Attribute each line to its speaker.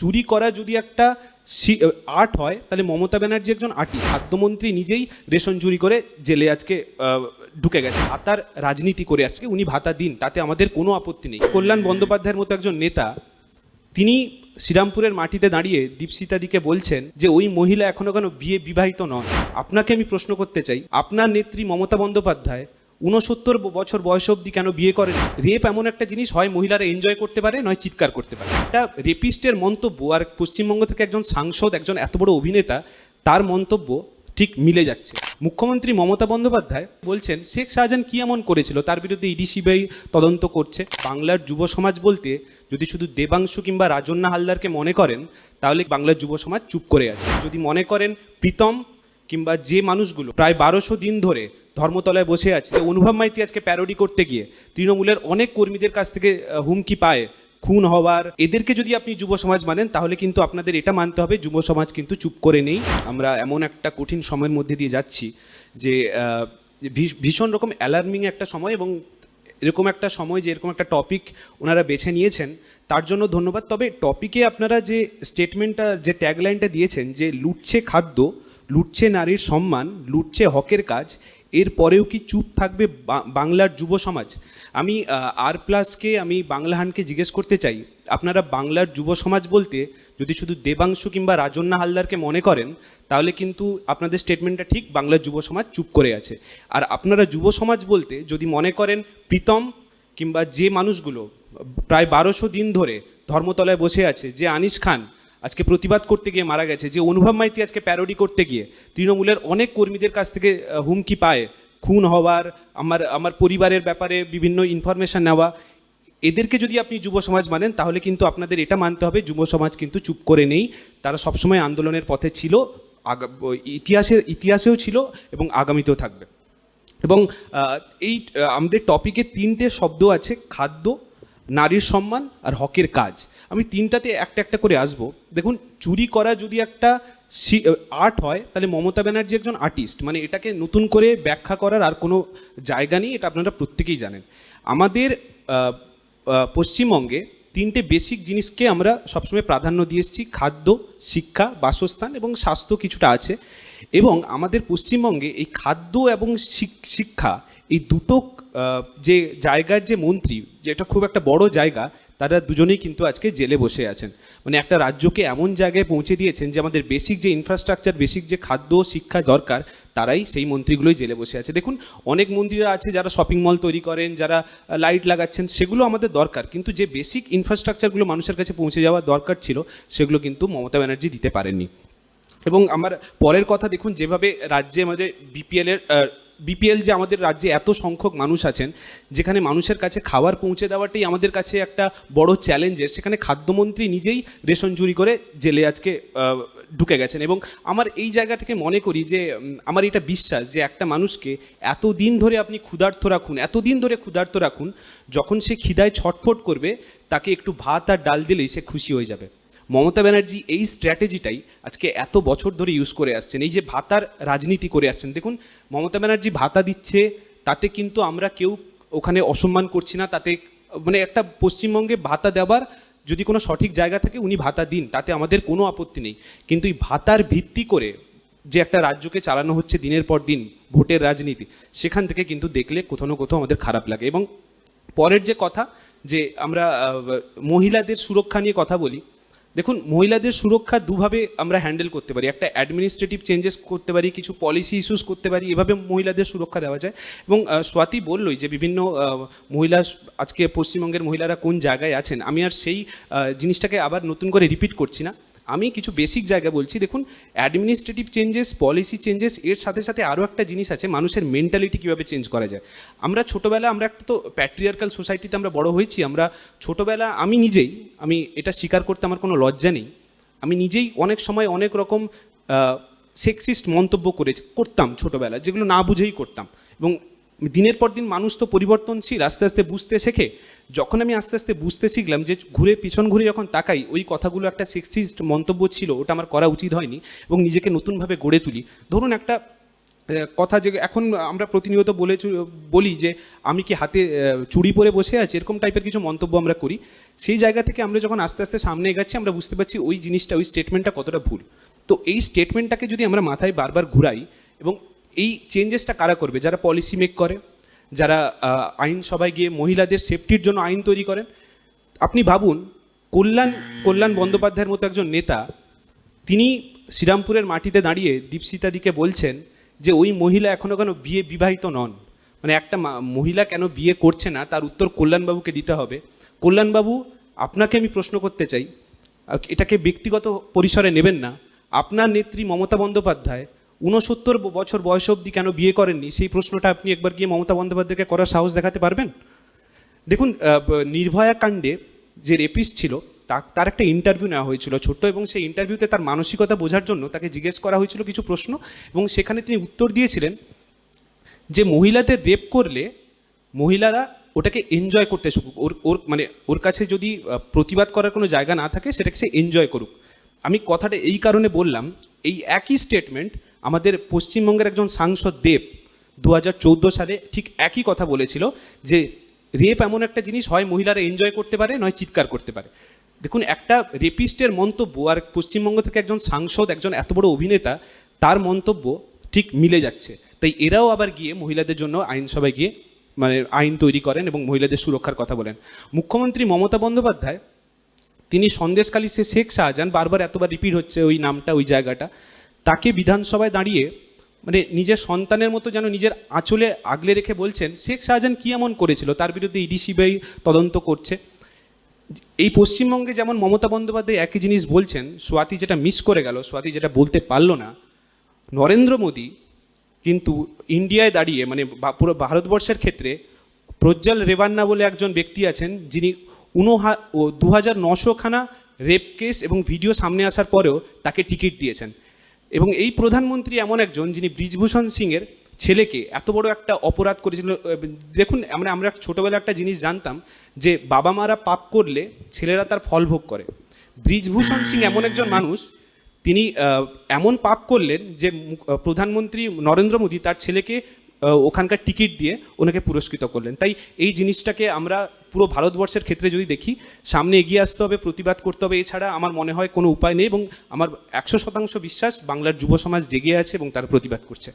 Speaker 1: চুরি করা যদি একটা আর্ট হয়, তাহলে মমতা ব্যানার্জি একজন আর্টি খাদ্যমন্ত্রী নিজেই রেশন চুরি করে জেলে আজকে ঢুকে গেছে। ভাতার রাজনীতি করে আসছে উনি ভাতা দিন, তাতে আমাদের কোনো আপত্তি নেই। কল্যাণ বন্দ্যোপাধ্যায়ের মতো একজন নেতা, তিনি শ্রীরামপুরের মাটিতে দাঁড়িয়ে দীপসিতাদিকে বলছেন যে, ওই মহিলা এখনও কেন বিয়ে বিবাহিত নন? আপনাকে আমি প্রশ্ন করতে চাই, আপনার নেত্রী মমতা বন্দ্যোপাধ্যায় উনসত্তর বছর বয়স অবধি কেন বিয়ে করেন? রেপ এমন একটা জিনিস হয়, মহিলারা এনজয় করতে পারে, নয় চিৎকার করতে পারে। একটা রেপিস্টের মন্তব্য, আর পশ্চিমবঙ্গ থেকে একজন সাংসদ, একজন এত বড় অভিনেতা, তার মন্তব্য ঠিক মিলে যাচ্ছে। মুখ্যমন্ত্রী মমতা বন্দ্যোপাধ্যায় বলছেন, শেখ শাহজাহান কী এমন করেছিল? তার বিরুদ্ধে ইডি, সিবিআই তদন্ত করছে। বাংলার যুব সমাজ বলতে, যদি শুধু দেবাংশু কিংবা রাজন্না হালদারকে মনে করেন, তাহলে বাংলার যুব সমাজ চুপ করে আছে। যদি মনে করেন প্রীতম কিংবা যে মানুষগুলো, প্রায় বারোশো দিন ধরে ধর্মতলায় বসে আছে। অনুভব মাইতি আজকে প্যারোডি করতে গিয়ে তৃণমূলের অনেক কর্মীদের কাছ থেকে হুমকি পায়। খুন হওয়ার। এদেরকে যদি আপনি যুব সমাজ মানেন, তাহলে কিন্তু আপনাদের এটা মানতে হবে, যুব সমাজ কিন্তু চুপ করে নেই। আমরা এমন একটা কঠিন সময়ের মধ্যে দিয়ে যাচ্ছি যে ভীষণ রকম অ্যালার্মিং একটা সময় এবং এরকম একটা সময় যে এরকম একটা টপিক ওনারা বেছে নিয়েছেন, তার জন্য ধন্যবাদ। তবে টপিকে আপনারা যে স্টেটমেন্টটা যে ট্যাগলাইনটা দিয়েছেন যে, লুটছে খাদ্য, লুটছে নারীর সম্মান, লুটছে হকের কাজ এরপরেও কি চুপ থাকবে বাংলার যুব সমাজ? আমি আর প্লাসকে আমি বাংলাহানকে জিজ্ঞেস করতে চাই, আপনারা বাংলার যুব সমাজ বলতে যদি শুধু দেবাংশু কিংবা রাজন্না হালদারকে মনে করেন, তাহলে কিন্তু আপনাদের স্টেটমেন্টটা ঠিক বাংলার যুব সমাজ চুপ করে আছে। আর আপনারা যুব সমাজ বলতে যদি মনে করেন প্রীতম কিংবা যে মানুষগুলো, প্রায় বারোশো দিন ধরে ধর্মতলায় বসে আছে, যে আনিস খান আজকে প্রতিবাদ করতে গিয়ে মারা গেছে। যে অনুভব মাইতি আজকে প্যারোডি করতে গিয়ে তৃণমূলের অনেক কর্মীদের কাছ থেকে হুমকি পায়। খুন হওয়ার, আমার আমার পরিবারের ব্যাপারে বিভিন্ন ইনফরমেশন নেওয়া। এদেরকে যদি আপনি যুব সমাজ মানেন, তাহলে কিন্তু আপনাদের এটা মানতে হবে, যুব সমাজ কিন্তু চুপ করে নেই। তারা সবসময় আন্দোলনের পথে ছিল ইতিহাসে, ইতিহাসেও ছিল এবং আগামীতেও থাকবে। এবং এই আমাদের টপিকে তিনটে শব্দ আছে, খাদ্য, নারীর সম্মান আর হকের কাজ। আমি তিনটাতে একটা একটা করে আসব। দেখুন, চুরি করা যদি একটা আর্ট হয়, তাহলে মমতা ব্যানার্জি একজন আর্টিস্ট। মানে এটাকে নতুন করে ব্যাখ্যা করার আর কোনো জায়গা নেই, এটা আপনারা প্রত্যেকেই জানেন। আমাদের পশ্চিমবঙ্গে তিনটে বেসিক জিনিসকে আমরা সবসময় প্রাধান্য দিয়ে এসেছি, খাদ্য, শিক্ষা, বাসস্থান এবং স্বাস্থ্য কিছুটা আছে। এবং আমাদের পশ্চিমবঙ্গে এই খাদ্য এবং শিক- শিক্ষা এই দুটো যে জায়গার যে মন্ত্রী যেটা খুব একটা বড় জায়গা তারা দুজনেই কিন্তু আজকে জেলে বসে আছেন। মানে একটা রাজ্যকে এমন জায়গায় পৌঁছে দিয়েছেন যে আমাদের বেসিক যে ইনফ্রাস্ট্রাকচার বেসিক যে খাদ্য, শিক্ষা দরকার, তারাই সেই মন্ত্রীগুলোই জেলে বসে আছে। দেখুন, অনেক মন্ত্রীরা আছে যারা শপিং মল তৈরি করেন, যারা লাইট লাগাচ্ছেন, সেগুলো আমাদের দরকার। কিন্তু যে বেসিক ইনফ্রাস্ট্রাকচারগুলো মানুষের কাছে পৌঁছে যাওয়া দরকার ছিল, সেগুলো কিন্তু মমতা ব্যানার্জি দিতে পারেননি। এবং আমার পরের কথা, দেখুন, যেভাবে রাজ্যে আমাদের বিপিএলের বিপিএল যে আমাদের রাজ্যে এত সংখ্যক মানুষ আছেন, যেখানে মানুষের কাছে খাবার পৌঁছে দেওয়াটাই আমাদের কাছে একটা বড় চ্যালেঞ্জের সেখানে খাদ্যমন্ত্রী নিজেই রেশন চুরি করে জেলে আজকে ঢুকে গেছেন। এবং আমার এই জায়গা থেকে মনে করি যে আমার এটা বিশ্বাস যে একটা মানুষকে এত দিন ধরে আপনি ক্ষুধার্ত রাখুন এত দিন ধরে ক্ষুধার্ত রাখুন, যখন সে খিদায় ছটফট করবে, তাকে একটু ভাত আর ডাল দিলেই সে খুশি হয়ে যাবে। মমতা ব্যানার্জি এই স্ট্র্যাটেজিটাই আজকে এত বছর ধরে ইউজ করে আসছেন। এই যে ভাতার রাজনীতি করে আসছেন, দেখুন, মমতা ব্যানার্জি ভাতা দিচ্ছে, তাতে কিন্তু আমরা কেউ ওখানে অসম্মান করছি না, তাতে মানে একটা পশ্চিমবঙ্গে ভাতা দেওয়ার যদি কোনো সঠিক জায়গা থাকে, উনি ভাতা দিন, তাতে আমাদের কোনো আপত্তি নেই। কিন্তু এই ভাতার ভিত্তি করে যে একটা রাজ্যকে চালানো হচ্ছে দিনের পর দিন, ভোটের রাজনীতি, সেখান থেকে কিন্তু দেখলে কোথাও না কোথাও আমাদের খারাপ লাগে। এবং পরের যে কথা, যে আমরা মহিলাদের সুরক্ষা নিয়ে কথা বলি দেখুন, মহিলাদের সুরক্ষা দুভাবে আমরা হ্যান্ডেল করতে পারি। একটা অ্যাডমিনিস্ট্রেটিভ চেঞ্জেস করতে পারি, কিছু পলিসি ইস্যুস করতে পারি, এভাবে মহিলাদের সুরক্ষা দেওয়া যায়। এবং স্বাতি বললই যে বিভিন্ন মহিলা, আজকে পশ্চিমবঙ্গের মহিলারা কোন জায়গায় আছেন, আমি আর সেই জিনিসটাকে আবার নতুন করে রিপিট করছি না। আমি কিছু বেসিক জায়গা বলছি। দেখুন অ্যাডমিনিস্ট্রেটিভ চেঞ্জেস পলিসি চেঞ্জেস এর সাথে সাথে আরও একটা জিনিস আছে, মানুষের মেন্টালিটি কীভাবে চেঞ্জ করা যায়। আমরা ছোটোবেলা, আমরা একটা তো প্যাট্রিয়ার্কাল সোসাইটিতে আমরা বড় হয়েছি, আমরা ছোটোবেলা, আমি নিজেই, আমি এটা স্বীকার করতে আমার কোনো লজ্জা নেই, আমি নিজেই অনেক সময় অনেক রকম সেক্সিস্ট মন্তব্য করে করতাম ছোটোবেলা, যেগুলো না বুঝেই করতাম। এবং দিনের পর দিন মানুষ তো পরিবর্তনশীল, আস্তে আস্তে বুঝতে শেখে। যখন আমি আস্তে আস্তে বুঝতে শিখলাম যে ঘুরে, পিছন ঘুরে যখন তাকাই, ওই কথাগুলো একটা সেক্সিস্ট মন্তব্য ছিল, ওটা আমার করা উচিত হয়নি এবং নিজেকে নতুনভাবে গড়ে তুলি। ধরুন একটা কথা যে এখন আমরা প্রতিনিয়ত বলে বলি যে আমি কি হাতে চুড়ি পরে বসে আছি, এরকম টাইপের কিছু মন্তব্য আমরা করি। সেই জায়গা থেকে আমরা যখন আস্তে আস্তে সামনে এগাচ্ছি, আমরা বুঝতে পারছি ওই জিনিসটা, ওই স্টেটমেন্টটা কতটা ভুল। তো এই স্টেটমেন্টটাকে যদি আমরা মাথায় বারবার ঘুরাই এবং এই চেঞ্জেসটা কারা করবে? যারা পলিসি মেক করে যারা আহ, আইনসভায় গিয়ে মহিলাদের সেফটির জন্য আইন তৈরি করেন আপনি ভাবুন কল্যাণ কল্যাণ বন্দ্যোপাধ্যায়ের মতো একজন নেতা তিনি শ্রীরামপুরের মাটিতে দাঁড়িয়ে দীপসিতাদিকে বলছেন যে ওই মহিলা এখনও কেন বিয়ে বিবাহিত নন? মানে একটা মহিলা কেন বিয়ে করছে না তার উত্তর কল্যাণবাবুকে দিতে হবে। কল্যাণবাবু আপনাকে আমি প্রশ্ন করতে চাই এটাকে ব্যক্তিগত পরিসরে নেবেন না। আপনার নেত্রী মমতা বন্দ্যোপাধ্যায় ঊনসত্তর বছর বয়স অবধি কেন বিয়ে করেননি? সেই প্রশ্নটা আপনি একবার গিয়ে মমতা বন্দ্যোপাধ্যায়কে করার সাহস দেখাতে পারবেন? দেখুন নির্ভয়া কাণ্ডে যে রেপিস্ট ছিল তা- তার একটা ইন্টারভিউ নেওয়া হয়েছিল ছোট্ট এবং সেই ইন্টারভিউতে তার মানসিকতা বোঝার জন্য তাকে জিজ্ঞেস করা হয়েছিল কিছু প্রশ্ন এবং সেখানে তিনি উত্তর দিয়েছিলেন যে মহিলাদের রেপ করলে মহিলারা ওটাকে এনজয় করতে শিখুক ওর ওর মানে ওর কাছে যদি প্রতিবাদ করার কোনো জায়গা না থাকে, সেটাকে সে এনজয় করুক। আমি কথাটা এই কারণে বললাম, এই একই স্টেটমেন্ট আমাদের পশ্চিমবঙ্গের একজন সাংসদ দেব দু হাজার চৌদ্দ সালে ঠিক একই কথা বলেছিল যে রেপ এমন একটা জিনিস হয় মহিলারা এনজয় করতে পারে, নয় চিৎকার করতে পারে। দেখুন, একটা রেপিস্টের মন্তব্য আর পশ্চিমবঙ্গ থেকে একজন সাংসদ, একজন এত বড় অভিনেতা, তার মন্তব্য ঠিক মিলে যাচ্ছে। তাই এরাও আবার গিয়ে মহিলাদের জন্য আইনসভায় গিয়ে মানে আইন তৈরি করেন এবং মহিলাদের সুরক্ষার কথা বলেন। মুখ্যমন্ত্রী মমতা বন্দ্যোপাধ্যায়, তিনি সন্দেশকালী সে শেখ শাহজাহান, বারবার এতবার রিপিট হচ্ছে ওই নামটা, ওই জায়গাটা। তাকে বিধানসভায় দাঁড়িয়ে মানে নিজের সন্তানের মতো যেন নিজের আঁচলে আগলে রেখে বলছেন, শেখ শাহজাহান কী এমন করেছিল? তার বিরুদ্ধে ইডি, সিবিআই তদন্ত করছে। এই পশ্চিমবঙ্গে যেমন মমতা বন্দ্যোপাধ্যায় একই জিনিস বলছেন, স্বাতি যেটা মিস করে গেল, স্বাতি যেটা বলতে পারল না, নরেন্দ্র মোদী কিন্তু ইন্ডিয়ায় দাঁড়িয়ে মানে পুরো ভারতবর্ষের ক্ষেত্রে প্রজ্জ্বল রেবান্না বলে একজন ব্যক্তি আছেন, যিনি উনহা ও দু হাজার নশোখানা রেপ কেস এবং ভিডিও সামনে আসার পরেও তাকে টিকিট দিয়েছেন। এবং এই প্রধানমন্ত্রী এমন একজন যিনি ব্রিজভূষণ সিংয়ের ছেলেকে এত বড় একটা অপরাধ করেছিল দেখুন মানে আমরা ছোটোবেলা একটা জিনিস জানতাম যে বাবা মারা পাপ করলে ছেলেরা তার ফল ভোগ করে। ব্রিজভূষণ সিং এমন একজন মানুষ, তিনি এমন পাপ করলেন যে প্রধানমন্ত্রী নরেন্দ্র মোদী তার ছেলেকে ওখানকার টিকিট দিয়ে ওনাকে পুরস্কৃত করলেন। তাই এই জিনিসটাকে আমরা পুরো ভারতবর্ষের ক্ষেত্রে যদি দেখি, সামনে এগিয়ে আসতে হবে, প্রতিবাদ করতে হবে, এছাড়া আমার মনে হয় কোনো উপায় নেই এবং আমার একশো শতাংশ বিশ্বাস বাংলার যুব সমাজ জেগে আছে এবং তার প্রতিবাদ করছে।